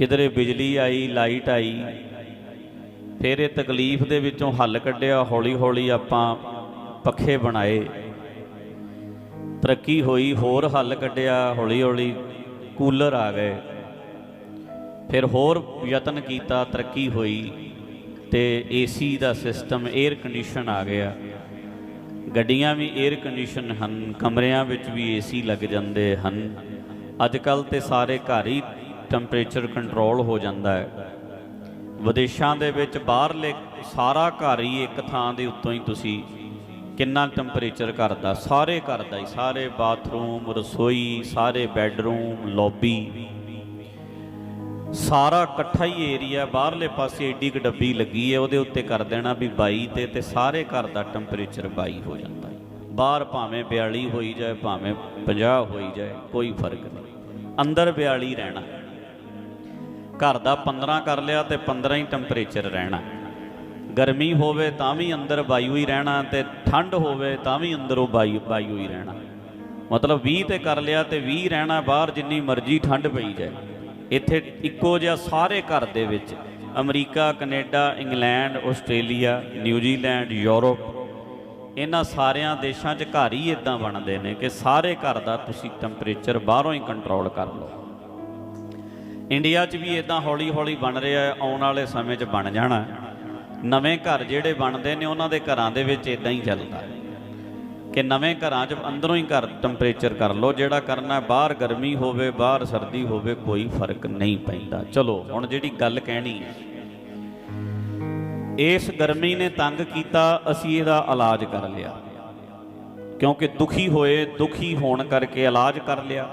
ਕਿਧਰੇ ਬਿਜਲੀ ਆਈ, ਲਾਈਟ ਆਈ, ਫਿਰ ਇਹ ਤਕਲੀਫ ਦੇ ਵਿੱਚੋਂ ਹੱਲ ਕੱਢਿਆ ਹੌਲੀ ਹੌਲੀ ਆਪਾਂ ਪੱਖੇ ਬਣਾਏ। ਤਰੱਕੀ ਹੋਈ, ਹੋਰ ਹੱਲ ਕੱਢਿਆ ਹੌਲੀ ਹੌਲੀ ਕੂਲਰ ਆ ਗਏ। ਫਿਰ ਹੋਰ ਯਤਨ ਕੀਤਾ, ਤਰੱਕੀ ਹੋਈ ਤੇ ਏਸੀ ਦਾ ਸਿਸਟਮ 에ਅਰ ਕੰਡੀਸ਼ਨ ਆ ਗਿਆ। ਗੱਡੀਆਂ ਵੀ 에ਅਰ ਕੰਡੀਸ਼ਨ ਹਨ, ਕਮਰਿਆਂ ਵਿੱਚ ਵੀ ਏਸੀ ਲੱਗ ਜਾਂਦੇ ਹਨ। ਅੱਜ ਕੱਲ ਤੇ ਸਾਰੇ ਘਰ ਹੀ ਟੈਂਪਰੇਚਰ ਕੰਟਰੋਲ ਹੋ ਜਾਂਦਾ ਹੈ। ਵਿਦੇਸ਼ਾਂ ਦੇ ਵਿੱਚ ਬਾਹਰਲੇ ਸਾਰਾ ਘਰ ਹੀ ਇੱਕ ਥਾਂ ਦੇ ਉੱਤੋਂ ਹੀ ਤੁਸੀਂ ਕਿੰਨਾ ਟੈਂਪਰੇਚਰ ਕਰਦਾ ਸਾਰੇ ਘਰ ਦਾ ਹੀ, ਸਾਰੇ ਬਾਥਰੂਮ ਰਸੋਈ, ਸਾਰੇ ਬੈੱਡਰੂਮ ਲੌਬੀ ਸਾਰਾ ਇਕੱਠਾ ਹੀ ਏਰੀਆ ਬਾਹਰਲੇ ਪਾਸੇ ਏਡੀ ਕੁ ਡੱਬੀ ਲੱਗੀ ਹੈ, ਉਹਦੇ ਉੱਤੇ ਕਰ ਦੇਣਾ ਵੀ 22 ਤੇ ਤੇ ਸਾਰੇ ਘਰ ਦਾ ਟੈਂਪਰੇਚਰ 22 ਹੋ ਜਾਂਦਾ ਹੈ। ਬਾਹਰ ਭਾਵੇਂ 42 ਹੋਈ ਜਾਏ, ਭਾਵੇਂ 50 ਹੋਈ ਜਾਏ, ਕੋਈ ਫ਼ਰਕ ਨਹੀਂ। ਅੰਦਰ 42 ਰਹਿਣਾ। ਘਰ ਦਾ 15 ਕਰ ਲਿਆ ਤੇ 15 ਹੀ ਟੈਂਪਰੇਚਰ ਰਹਿਣਾ। ਗਰਮੀ ਹੋਵੇ ਤਾਂ ਵੀ ਅੰਦਰ ਵਾਯੂ ਹੀ ਰਹਿਣਾ ਤੇ ਠੰਡ ਹੋਵੇ ਤਾਂ ਵੀ ਅੰਦਰੋਂ ਵਾਯੂ ਵਾਯੂ ਹੀ ਰਹਿਣਾ। ਮਤਲਬ 20 ਤੇ ਕਰ ਲਿਆ ਤੇ 20 ਰਹਿਣਾ ਬਾਹਰ ਜਿੰਨੀ ਮਰਜ਼ੀ ਠੰਡ ਪਈ ਜਾਏ। ਇੱਥੇ ਇੱਕੋ ਜਿਹਾ ਸਾਰੇ ਘਰ ਦੇ ਵਿੱਚ America, Canada, England, Australia, New Zealand, Europe, ਇਹਨਾਂ ਸਾਰਿਆਂ ਦੇਸ਼ਾਂ 'ਚ ਘਰ ਹੀ ਇਦਾਂ ਬਣਦੇ ਨੇ ਕਿ ਸਾਰੇ ਘਰ ਦਾ ਤੁਸੀਂ ਟੈਂਪਰੇਚਰ ਬਾਹਰੋਂ ਹੀ ਕੰਟਰੋਲ ਕਰ ਲਓ। ਇੰਡੀਆ 'ਚ ਵੀ ਇਦਾਂ ਹੌਲੀ-ਹੌਲੀ ਬਣ ਰਿਹਾ ਹੈ, ਆਉਣ ਵਾਲੇ ਸਮੇਂ 'ਚ ਬਣ ਜਾਣਾ ਨਵੇਂ ਘਰ ਜਿਹੜੇ ਬਣਦੇ ਨੇ, ਉਹਨਾਂ ਦੇ ਘਰਾਂ ਦੇ ਵਿੱਚ ਇਦਾਂ ਹੀ ਚੱਲਦਾ ਕਿ ਨਵੇਂ ਘਰਾਂ 'ਚ ਅੰਦਰੋਂ ਹੀ ਘਰ ਟੈਂਪਰੇਚਰ ਕਰ ਲਓ, ਜਿਹੜਾ ਕਰਨਾ ਬਾਹਰ ਗਰਮੀ ਹੋਵੇ, ਬਾਹਰ ਸਰਦੀ ਹੋਵੇ, ਕੋਈ ਫ਼ਰਕ ਨਹੀਂ ਪੈਂਦਾ। ਚਲੋ, ਹੁਣ ਜਿਹੜੀ ਗੱਲ ਕਹਿਣੀ ਹੈ, ਇਸ ਗਰਮੀ ਨੇ ਤੰਗ ਕੀਤਾ, ਅਸੀਂ ਇਹਦਾ ਇਲਾਜ ਕਰ ਲਿਆ। ਕਿਉਂਕਿ ਦੁਖੀ ਹੋਏ, ਦੁਖੀ ਹੋਣ ਕਰਕੇ ਇਲਾਜ ਕਰ ਲਿਆ।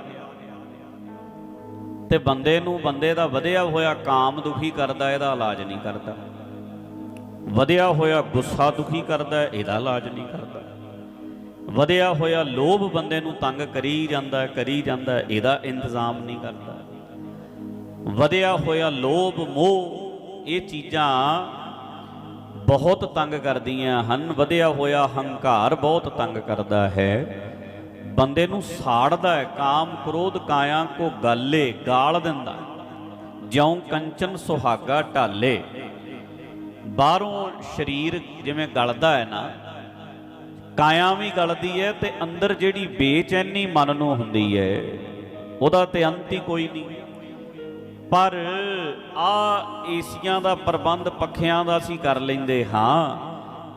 ਤੇ ਬੰਦੇ ਨੂੰ ਬੰਦੇ ਦਾ ਵਧਿਆ ਹੋਇਆ ਕਾਮ ਦੁਖੀ ਕਰਦਾ, ਇਹਦਾ ਇਲਾਜ ਨਹੀਂ ਕਰਦਾ। ਵਧਿਆ ਹੋਇਆ ਗੁੱਸਾ ਦੁਖੀ ਕਰਦਾ, ਇਹਦਾ ਇਲਾਜ ਨਹੀਂ ਕਰਦਾ। ਵਧਿਆ ਹੋਇਆ ਲੋਭ ਬੰਦੇ ਨੂੰ ਤੰਗ ਕਰੀ ਜਾਂਦਾ ਕਰੀ ਜਾਂਦਾ, ਇਹਦਾ ਇੰਤਜ਼ਾਮ ਨਹੀਂ ਕਰਦਾ। ਵਧਿਆ ਹੋਇਆ ਲੋਭ, ਮੋਹ, ਇਹ ਚੀਜ਼ਾਂ ਬਹੁਤ ਤੰਗ ਕਰਦੀਆਂ ਹਨ। ਵਧਿਆ ਹੋਇਆ ਹੰਕਾਰ ਬਹੁਤ ਤੰਗ ਕਰਦਾ ਹੈ। ਬੰਦੇ ਨੂੰ ਸਾੜਦਾ ਹੈ, ਕਾਮ ਕ੍ਰੋਧ ਕਾਇਆ ਕੋ ਗਾਲੇ ਗਾਲ ਦਿੰਦਾ ਜਿਉਂ ਕੰਚਨ ਸੁਹਾਗਾ ਢਾਲੇ। ਬਾਹਰੋਂ ਸਰੀਰ ਜਿਵੇਂ ਗਲਦਾ ਹੈ ਨਾ, ਕਾਇਆ ਵੀ ਗਲਦੀ ਹੈ ਤੇ ਅੰਦਰ ਜਿਹੜੀ ਬੇਚੈਨੀ ਮਨ ਨੂੰ ਹੁੰਦੀ ਹੈ, ਉਹਦਾ ਤੇ ਅੰਤ ਹੀ ਕੋਈ ਨਹੀਂ। ਪਰ ਆ ਏਸੀਆਂ ਦਾ ਪ੍ਰਬੰਧ ਪੱਖਿਆਂ ਦਾ ਅਸੀਂ ਕਰ ਲੈਂਦੇ ਹਾਂ।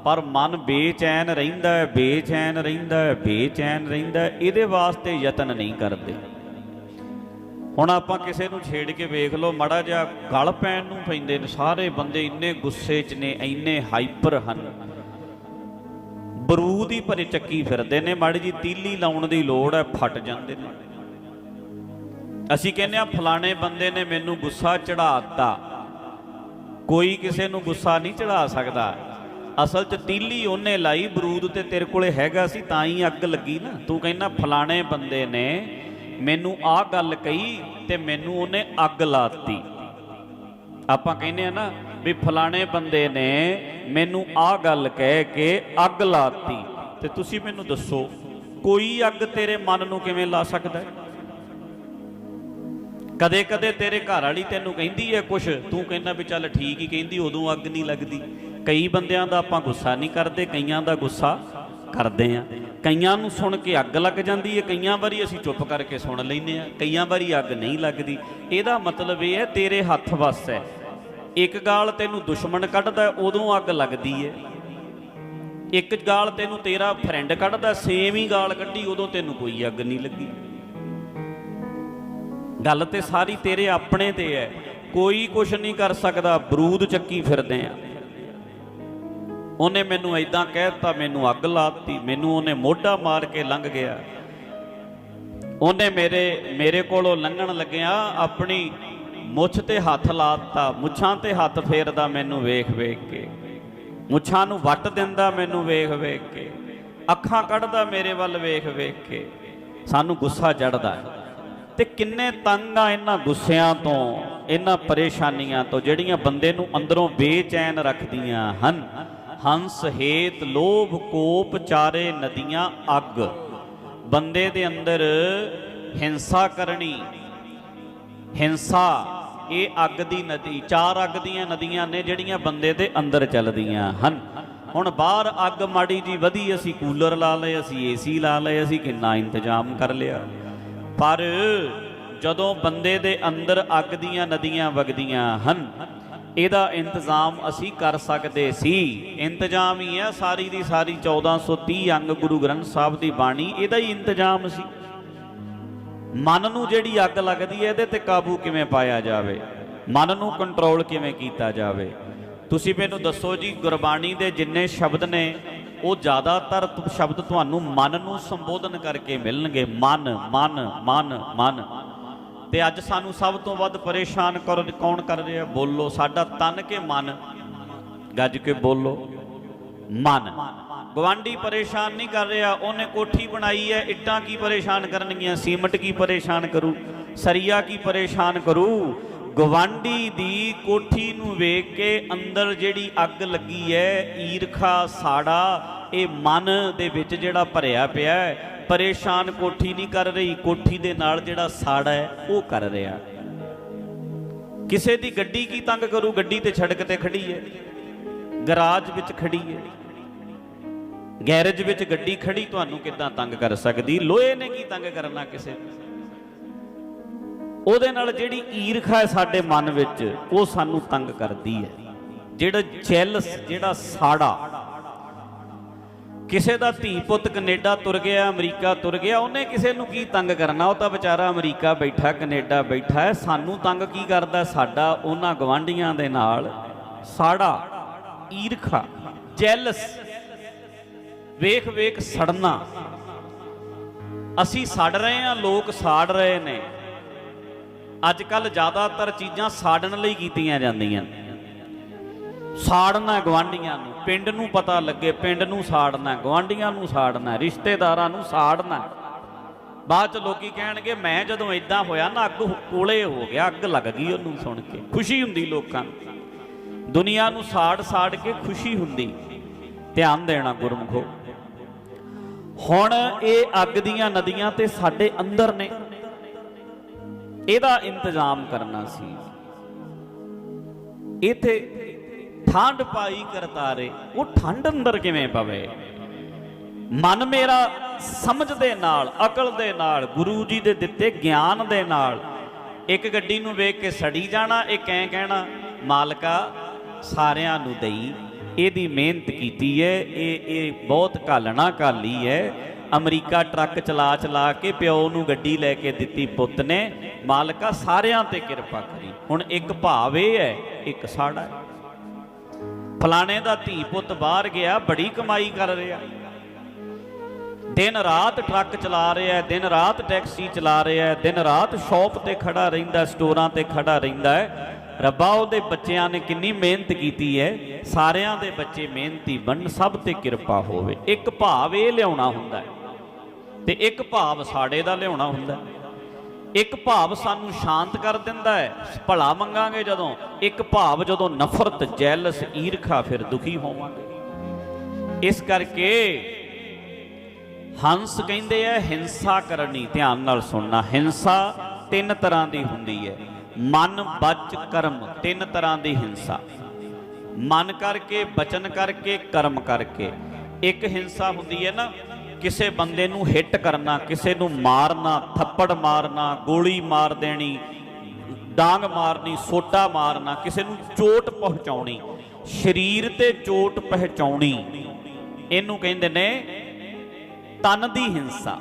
ਪਰ ਮਨ ਬੇਚੈਨ ਰਹਿੰਦਾ ਹੈ, ਬੇਚੈਨ ਰਹਿੰਦਾ ਹੈ, ਬੇਚੈਨ ਰਹਿੰਦਾ ਹੈ, ਇਹਦੇ ਵਾਸਤੇ ਯਤਨ ਨਹੀਂ ਕਰਦੇ। ਹੁਣ ਆਪਾਂ ਕਿਸੇ ਨੂੰ ਛੇੜ ਕੇ ਵੇਖ ਲਓ, ਮੜਾ ਜਿਹਾ ਗਲ ਪੈਣ ਨੂੰ ਪੈਂਦੇ ਨੇ, ਸਾਰੇ ਬੰਦੇ ਇੰਨੇ ਗੁੱਸੇ 'ਚ ਨੇ, ਇੰਨੇ ਹਾਈਪਰ ਹਨ। ਬਰੂਦ ਹੀ ਭਰੇ ਚੱਕੀ ਫਿਰਦੇ ਨੇ, ਮਾੜੀ ਜੀ ਤੀਲੀ ਲਾਉਣ ਦੀ ਲੋੜ ਹੈ, ਫਟ ਜਾਂਦੇ ਨੇ। ਅਸੀਂ ਕਹਿੰਦੇ ਆ ਫਲਾਣੇ ਬੰਦੇ ਨੇ ਮੈਨੂੰ ਗੁੱਸਾ ਚੜਾਤਾ ਕੋਈ ਕਿਸੇ ਨੂੰ ਗੁੱਸਾ ਨਹੀਂ ਚੜਾ ਸਕਦਾ। ਅਸਲ 'ਚ ਤੀਲੀ ਉਹਨੇ ਲਾਈ, ਬਰੂਦ ਤੇ ਤੇਰੇ ਕੋਲੇ ਹੈਗਾ ਸੀ, ਤਾਂ ਹੀ ਅੱਗ ਲੱਗੀ ਨਾ। ਤੂੰ ਕਹਿੰਦਾ, ਫਲਾਣੇ ਬੰਦੇ ਨੇ ਮੈਨੂੰ ਆਹ ਗੱਲ ਕਹੀ ਤੇ ਮੈਨੂੰ ਉਹਨੇ ਅੱਗ ਲਾਤੀ। ਆਪਾਂ ਕਹਿੰਦੇ ਆ ਨਾ ਵੀ ਫਲਾਣੇ ਬੰਦੇ ਨੇ ਮੈਨੂੰ ਆਹ ਗੱਲ ਕਹਿ ਕੇ ਅੱਗ ਲਾਤੀ। ਤੇ ਤੁਸੀਂ ਮੈਨੂੰ ਦੱਸੋ, ਕੋਈ ਅੱਗ ਤੇਰੇ ਮਨ ਨੂੰ ਕਿਵੇਂ ਲਾ ਸਕਦਾ ਕਦੇ ਕਦੇ ਤੇਰੇ ਘਰ ਵਾਲੀ ਤੈਨੂੰ ਕਹਿੰਦੀ ਹੈ ਕੁਛ, ਤੂੰ ਕਹਿੰਦਾ ਵੀ ਚੱਲ ਠੀਕ ਹੀ ਕਹਿੰਦੀ, ਉਦੋਂ ਅੱਗ ਨਹੀਂ ਲੱਗਦੀ। ਕਈ ਬੰਦਿਆਂ ਦਾ ਆਪਾਂ ਗੁੱਸਾ ਨਹੀਂ ਕਰਦੇ, ਕਈਆਂ ਦਾ ਗੁੱਸਾ ਕਰਦੇ ਆ ਕਈਆਂ ਨੂੰ ਸੁਣ ਕੇ ਅੱਗ ਲੱਗ ਜਾਂਦੀ ਹੈ, ਕਈਆਂ ਵਾਰੀ ਅਸੀਂ ਚੁੱਪ ਕਰਕੇ ਸੁਣ ਲੈਂਦੇ ਆ ਕਈਆਂ ਵਾਰੀ ਅੱਗ ਨਹੀਂ ਲੱਗਦੀ। ਇਹਦਾ ਮਤਲਬ ਇਹ ਹੈ, ਤੇਰੇ ਹੱਥ ਵੱਸ ਹੈ। ਇੱਕ ਗਾਲ ਤੈਨੂੰ ਦੁਸ਼ਮਣ ਕੱਢਦਾ, ਉਦੋਂ ਅੱਗ ਲੱਗਦੀ ਹੈ। ਇੱਕ ਗਾਲ ਤੈਨੂੰ ਤੇਰਾ ਫਰੈਂਡ ਕੱਢਦਾ ਸੇਮ ਹੀ ਗਾਲ ਕੱਢੀ, ਉਦੋਂ ਤੈਨੂੰ ਕੋਈ ਅੱਗ ਨਹੀਂ ਲੱਗੀ। ਗੱਲ ਤੇ ਸਾਰੀ ਤੇਰੇ ਆਪਣੇ ਤੇ ਹੈ। ਕੋਈ ਕੁਛ ਨਹੀਂ ਕਰ ਸਕਦਾ, ਬਰੂਦ ਚੱਕੀ ਫਿਰਦੇ ਆ ਉਹਨੇ ਮੈਨੂੰ ਐਦਾਂ ਕਹਿਤਾ, ਮੈਨੂੰ ਅੱਗ ਲਾਤੀ, ਮੈਨੂੰ ਉਹਨੇ ਮੋਢਾ ਮਾਰ ਕੇ ਲੰਘ ਗਿਆ। ਉਹਨੇ ਮੇਰੇ ਮੇਰੇ ਕੋਲੋਂ ਲੰਘਣ ਲੱਗਿਆ ਆਪਣੀ ਮੁੱਛ ਤੇ ਹੱਥ ਲਾਤਾ, ਮੁੱਛਾਂ ਤੇ ਹੱਥ ਫੇਰਦਾ ਮੈਨੂੰ ਵੇਖ ਵੇਖ ਕੇ। ਮੁੱਛਾਂ ਨੂੰ ਵੱਟ ਦਿੰਦਾ ਮੈਨੂੰ ਵੇਖ ਵੇਖ ਕੇ। ਅੱਖਾਂ ਕੱਢਦਾ ਮੇਰੇ ਵੱਲ ਵੇਖ ਵੇਖ ਕੇ। ਸਾਨੂੰ ਗੁੱਸਾ ਚੜਦਾ ਹੈ। ਤੇ ਕਿੰਨੇ ਤੰਗ ਆ ਇਹਨਾਂ ਗੁੱਸਿਆਂ ਤੋਂ, ਇਹਨਾਂ ਪਰੇਸ਼ਾਨੀਆਂ ਤੋਂ, ਜਿਹੜੀਆਂ ਬੰਦੇ ਨੂੰ ਅੰਦਰੋਂ ਬੇਚੈਨ ਰੱਖਦੀਆਂ ਹਨ। ਹੰਸ ਹੇਤ ਲੋਭ ਕੋਪ ਚਾਰੇ ਨਦੀਆਂ ਅੱਗ। ਬੰਦੇ ਦੇ ਅੰਦਰ ਹਿੰਸਾ ਕਰਨੀ। ਹਿੰਸਾ, ਇਹ ਅੱਗ ਦੀ ਨਦੀ, ਚਾਰ ਅੱਗ ਦੀਆਂ ਨਦੀਆਂ ਨੇ ਜਿਹੜੀਆਂ ਬੰਦੇ ਦੇ ਅੰਦਰ ਚੱਲਦੀਆਂ ਹਨ। ਹੁਣ ਬਾਹਰ ਅੱਗ ਮਾੜੀ ਜੀ ਵਧੀ, ਅਸੀਂ ਕੂਲਰ ਲਾ ਲਏ, ਅਸੀਂ ਏਸੀ ਲਾ ਲਏ, ਅਸੀਂ ਕਿੰਨਾ ਇੰਤਜ਼ਾਮ ਕਰ ਲਿਆ। ਪਰ ਜਦੋਂ ਬੰਦੇ ਦੇ ਅੰਦਰ ਅੱਗ ਦੀਆਂ ਨਦੀਆਂ ਵਗਦੀਆਂ ਹਨ ਇਹਦਾ ਇੰਤਜ਼ਾਮ ਅਸੀਂ ਕਰ ਸਕਦੇ ਸੀ। ਇੰਤਜ਼ਾਮ ਹੀ ਹੈ, ਸਾਰੀ ਦੀ ਸਾਰੀ 1430 ਅੰਗ ਗੁਰੂ ਗ੍ਰੰਥ ਸਾਹਿਬ ਦੀ ਬਾਣੀ, ਇਹਦਾ ਹੀ ਇੰਤਜ਼ਾਮ ਸੀ। ਮਨ ਨੂੰ ਜਿਹੜੀ ਅੱਗ ਲੱਗਦੀ ਹੈ, ਇਹਦੇ ਤੇ ਕਾਬੂ ਕਿਵੇਂ ਪਾਇਆ ਜਾਵੇ? ਮਨ ਨੂੰ ਕੰਟਰੋਲ ਕਿਵੇਂ ਕੀਤਾ ਜਾਵੇ? ਤੁਸੀਂ ਮੈਨੂੰ ਦੱਸੋ ਜੀ, ਗੁਰਬਾਣੀ ਦੇ ਜਿੰਨੇ ਸ਼ਬਦ ਨੇ, ਉਹ ਜ਼ਿਆਦਾਤਰ ਸ਼ਬਦ ਤੁਹਾਨੂੰ ਮਨ ਨੂੰ ਸੰਬੋਧਨ ਕਰਕੇ ਮਿਲਣਗੇ। ਮਨ ਮਨ ਮਨ ਮਨ। ਤੇ ਅੱਜ ਸਾਨੂੰ ਸਭ ਤੋਂ ਵੱਧ ਪਰੇਸ਼ਾਨ ਕਰ ਕੌਣ ਕਰ ਰਿਹਾ? ਬੋਲੋ, ਸਾਡਾ ਤਨ ਕੇ ਮਨ। ਗੱਜ ਕੇ ਬੋਲੋ, ਮਨ। ਗਵਾਂਡੀ ਪਰੇਸ਼ਾਨ ਨਹੀਂ ਕਰ ਰਿਹਾ, ਉਹਨੇ ਕੋਠੀ ਬਣਾਈ ਹੈ, ਇੱਟਾਂ ਕੀ ਪਰੇਸ਼ਾਨ ਕਰਨਗੀਆਂ, ਸੀਮਟ ਕੀ ਪਰੇਸ਼ਾਨ ਕਰੂ, ਸਰੀਆ ਕੀ ਪਰੇਸ਼ਾਨ ਕਰੂ? ਗਵਾਂਡੀ ਦੀ ਕੋਠੀ ਨੂੰ ਵੇਖ ਕੇ ਅੰਦਰ ਜਿਹੜੀ ਅੱਗ ਲੱਗੀ ਹੈ, ਈਰਖਾ, ਸਾੜਾ ਇਹ ਮਨ ਦੇ ਵਿੱਚ ਜਿਹੜਾ ਭਰਿਆ ਪਿਆ ਹੈ, ਪਰੇਸ਼ਾਨ ਕੋਠੀ ਨਹੀਂ ਕਰ ਰਹੀ, ਕੋਠੀ ਦੇ ਨਾਲ ਜਿਹੜਾ ਸਾੜਾ ਹੈ, ਉਹ ਕਰ ਰਿਹਾ। ਕਿਸੇ ਦੀ ਗੱਡੀ ਕੀ ਤੰਗ ਕਰੂ, ਗੱਡੀ ਤੇ ਸੜਕ ਤੇ ਖੜੀ ਹੈ। ਗਰਾਜ ਵਿੱਚ ਖੜੀ ਹੈ। ਗੈਰੇਜ ਵਿੱਚ ਗੱਡੀ ਖੜੀ, ਤੁਹਾਨੂੰ ਕਿੱਦਾਂ ਤੰਗ ਕਰ ਸਕਦੀ? ਲੋਹੇ ਨੇ ਕੀ ਤੰਗ ਕਰਨਾ ਕਿਸੇ ਨੂੰ? ਉਹਦੇ ਨਾਲ ਜਿਹੜੀ ਈਰਖਾ ਹੈ ਸਾਡੇ ਮਨ ਵਿੱਚ, ਉਹ ਸਾਨੂੰ ਤੰਗ ਕਰਦੀ ਹੈ। ਜਿਹੜਾ ਜੈਲਸ, ਜਿਹੜਾ ਸਾੜਾ ਕਿਸੇ ਦਾ ਧੀ ਪੁੱਤ ਕੈਨੇਡਾ ਤੁਰ ਗਿਆ, ਅਮਰੀਕਾ ਤੁਰ ਗਿਆ, ਉਹਨੇ ਕਿਸੇ ਨੂੰ ਕੀ ਤੰਗ ਕਰਨਾ? ਉਹ ਤਾਂ ਵਿਚਾਰਾ ਅਮਰੀਕਾ ਬੈਠਾ, ਕੈਨੇਡਾ ਬੈਠਾ ਹੈ। ਸਾਨੂੰ ਤੰਗ ਕੀ ਕਰਦਾ? ਸਾਡਾ ਉਹਨਾਂ ਗਵਾਂਢੀਆਂ ਦੇ ਨਾਲ ਸਾੜਾ, ਈਰਖਾ, ਜੈਲਸ, ਵੇਖ ਵੇਖ ਸੜਨਾ। ਅਸੀਂ ਸੜ ਰਹੇ ਹਾਂ, ਲੋਕ ਸਾੜ ਰਹੇ ਨੇ। ਅੱਜ ਕੱਲ ਜ਼ਿਆਦਾਤਰ ਚੀਜ਼ਾਂ ਸਾੜਨ ਲਈ ਕੀਤੀਆਂ ਜਾਂਦੀਆਂ ਸਾੜਨਾ ਗਵਾਂਢੀਆਂ ਨੂੰ। ਪਿੰਡ ਨੂੰ ਪਤਾ ਲੱਗੇ, ਪਿੰਡ ਨੂੰ ਸਾੜਨਾ ਗਵਾਂਢੀਆਂ ਨੂੰ ਸਾੜਨਾ, ਰਿਸ਼ਤੇਦਾਰਾਂ ਨੂੰ ਸਾੜਨਾ। ਬਾਅਦ ਚ ਲੋਕੀ ਕਹਿਣਗੇ, ਮੈਂ ਜਦੋਂ ਇਦਾਂ ਹੋਇਆ ਨਾ, ਅੱਗ ਕੋਲੇ ਹੋ ਗਿਆ, ਅੱਗ ਲੱਗ ਗਈ ਉਹਨੂੰ ਸੁਣ ਕੇ। ਖੁਸ਼ੀ ਹੁੰਦੀ ਲੋਕਾਂ ਨੂੰ। ਦੁਨੀਆ ਨੂੰ ਸਾੜ ਸਾੜ ਕੇ ਖੁਸ਼ੀ ਹੁੰਦੀ। ਧਿਆਨ ਦੇਣਾ ਗੁਰਮੁਖੋ। ਹੁਣ ਇਹ ਅੱਗ ਦੀਆਂ ਨਦੀਆਂ ਤੇ ਸਾਡੇ ਅੰਦਰ ਨੇ। ਇਹਦਾ ਇੰਤਜ਼ਾਮ ਕਰਨਾ ਸੀ। ਇਥੇ ਠੰਡ ਪਾਈ ਕਰਤਾਰੇ, ਉਹ ਠੰਡ ਅੰਦਰ ਕਿਵੇਂ ਪਵੇ? ਮਨ ਮੇਰਾ ਸਮਝ ਦੇ ਨਾਲ, ਅਕਲ ਦੇ ਨਾਲ, ਗੁਰੂ ਜੀ ਦੇ ਦਿੱਤੇ ਗਿਆਨ ਦੇ ਨਾਲ, ਇੱਕ ਗੱਡੀ ਨੂੰ ਵੇਖ ਕੇ ਸੜੀ ਜਾਣਾ, ਇਹ ਕਹਿ ਕਹਿਣਾ, ਮਾਲਕਾ, ਸਾਰਿਆਂ ਨੂੰ ਦਈ, ਇਹਦੀ ਮਿਹਨਤ ਕੀਤੀ ਹੈ ਇਹ ਇਹ ਬਹੁਤ ਘਾਲਣਾ ਘਾਲੀ ਹੈ ਅਮਰੀਕਾ ਟਰੱਕ ਚਲਾ ਚਲਾ ਕੇ ਪਿਓ ਨੂੰ ਗੱਡੀ ਲੈ ਕੇ ਦਿੱਤੀ ਪੁੱਤ ਨੇ, ਮਾਲਕਾ ਸਾਰਿਆਂ ਤੇ ਕਿਰਪਾ ਕਰੀ। ਹੁਣ ਇੱਕ ਭਾਵ ਇਹ ਹੈ ਇੱਕ ਸਾੜਾ ਫਲਾਣੇ ਦਾ ਧੀ ਪੁੱਤ ਬਾਹਰ ਗਿਆ, ਬੜੀ ਕਮਾਈ ਕਰ ਰਿਹਾ। ਦਿਨ ਰਾਤ ਟਰੱਕ ਚਲਾ ਰਿਹਾ, ਦਿਨ ਰਾਤ ਟੈਕਸੀ ਚਲਾ ਰਿਹਾ, ਦਿਨ ਰਾਤ ਸ਼ਾਪ ਤੇ ਖੜਾ ਰਹਿੰਦਾ, ਸਟੋਰਾਂ ਤੇ ਖੜਾ ਰਹਿੰਦਾ ਹੈ। ਰੱਬਾ, ਉਹਦੇ ਬੱਚਿਆਂ ਨੇ ਕਿੰਨੀ ਮਿਹਨਤ ਕੀਤੀ ਹੈ। ਸਾਰਿਆਂ ਦੇ ਬੱਚੇ ਮਿਹਨਤੀ ਬਣਨ, ਸਭ ਤੇ ਕਿਰਪਾ ਹੋਵੇ। ਇੱਕ ਭਾਵ ਇਹ ਲਿਆਉਣਾ ਹੁੰਦਾ ਹੈ ਤੇ ਇੱਕ ਭਾਵ ਸਾੜੇ ਦਾ ਲਿਆਉਣਾ ਹੁੰਦਾ ਹੈ। ਇੱਕ ਭਾਵ ਸਾਨੂੰ ਸ਼ਾਂਤ ਕਰ ਦਿੰਦਾ ਹੈ। ਭਲਾ ਮੰਗਾਂਗੇ ਜਦੋਂ, ਇੱਕ ਭਾਵ ਜਦੋਂ ਨਫ਼ਰਤ, ਜੈਲਸ, ਈਰਖਾ ਫਿਰ ਦੁਖੀ ਹੋਵਾਂਗੇ। ਇਸ ਕਰਕੇ ਹੰਸ ਕਹਿੰਦੇ ਆ, ਹਿੰਸਾ ਕਰਨੀ, ਧਿਆਨ ਨਾਲ ਸੁਣਨਾ। ਹਿੰਸਾ ਤਿੰਨ ਤਰ੍ਹਾਂ ਦੀ ਹੁੰਦੀ ਹੈ। ਮਨ, ਬਚ, ਕਰਮ, ਤਿੰਨ ਤਰ੍ਹਾਂ ਦੀ ਹਿੰਸਾ। ਮਨ ਕਰਕੇ, ਬਚਨ ਕਰਕੇ, ਕਰਮ ਕਰਕੇ। ਇੱਕ ਹਿੰਸਾ ਹੁੰਦੀ ਹੈ ਨਾ ਕਿਸੇ ਬੰਦੇ ਨੂੰ ਹਿੱਟ ਕਰਨਾ, ਕਿਸੇ ਨੂੰ ਮਾਰਨਾ, ਥੱਪੜ ਮਾਰਨਾ, ਗੋਲੀ ਮਾਰ ਦੇਣੀ, ਡਾਂਗ ਮਾਰਨੀ, ਸੋਟਾ ਮਾਰਨਾ, ਕਿਸੇ ਨੂੰ ਚੋਟ ਪਹੁੰਚਾਉਣੀ, ਸਰੀਰ ਤੇ ਚੋਟ ਪਹੁੰਚਾਉਣੀ, ਇਹਨੂੰ ਕਹਿੰਦੇ ਨੇ ਤਨ ਦੀ ਹਿੰਸਾ।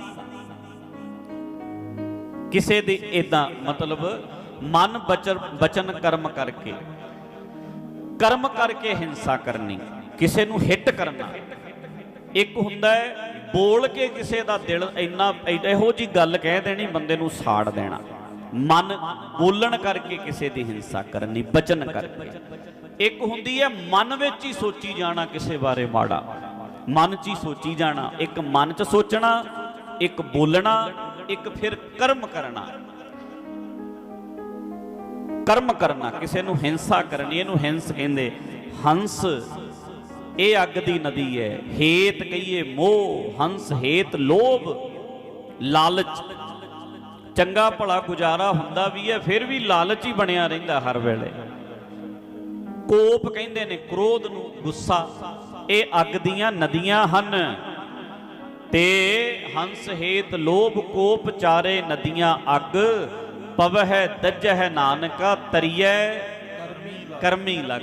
ਕਿਸੇ ਦੇ ਇਦਾਂ ਮਤਲਬ ਮਨ ਬਚਨ ਬਚਨ ਕਰਮ ਕਰਕੇ ਕਰਮ ਕਰਕੇ ਹਿੰਸਾ ਕਰਨੀ, ਕਿਸੇ ਨੂੰ ਹਿੱਟ ਕਰਨਾ। ਇੱਕ ਹੁੰਦਾ ਹੈ ਬੋਲ ਕੇ ਕਿਸੇ ਦਾ ਦਿਲ ਇੰਨਾ, ਇਹੋ ਜੀ ਗੱਲ ਕਹਿ ਦੇਣੀ, ਬੰਦੇ ਨੂੰ ਸਾੜ ਦੇਣਾ। ਮਨ ਬੋਲਣ ਕਰਕੇ ਕਿਸੇ ਦੀ ਹਿੰਸਾ ਕਰਨੀ, ਬਚਨ ਕਰਕੇ। ਇੱਕ ਹੁੰਦੀ ਹੈ, ਮਨ ਵਿੱਚ ਹੀ ਸੋਚੀ ਜਾਣਾ ਕਿਸੇ ਬਾਰੇ ਮਾੜਾ। ਮਨ 'ਚ ਹੀ ਸੋਚੀ ਜਾਣਾ, ਇੱਕ ਮਨ 'ਚ ਸੋਚਣਾ, ਇੱਕ ਬੋਲਣਾ, ਇੱਕ ਫਿਰ ਕਰਮ ਕਰਨਾ। ਕਰਮ ਕਰਨਾ, ਕਿਸੇ ਨੂੰ ਹਿੰਸਾ ਕਰਨੀ, ਇਹਨੂੰ ਹਿੰਸ ਕਹਿੰਦੇ ਹੰਸ। ਇਹ ਅੱਗ ਦੀ ਨਦੀ ਹੈ। ਹੇਤ ਕਹੀਏ ਮੋਹ, ਹੰਸ, ਹੇਤ, ਲੋਭ, ਲਾਲਚ। ਚੰਗਾ ਭਲਾ ਗੁਜ਼ਾਰਾ ਹੁੰਦਾ ਵੀ ਹੈ, ਫਿਰ ਵੀ ਲਾਲਚ ਹੀ ਬਣਿਆ ਰਹਿੰਦਾ ਹਰ ਵੇਲੇ। ਕੋਪ ਕਹਿੰਦੇ ਨੇ, ਕ੍ਰੋਧ ਨੂੰ ਗੁੱਸਾ। ਇਹ ਅੱਗ ਦੀਆਂ ਨਦੀਆਂ ਹਨ। ਤੇ ਹੰਸ, ਹੇਤ, ਲੋਭ, ਕੋਪ ਚਾਰੇ ਨਦੀਆਂ ਅੱਗ। ਪਵਹਿ, ਦੱਜਹਿ ਨਾਨਕਾ, ਤਰੀਐ, ਕਰਮੀ ਲੱਗ।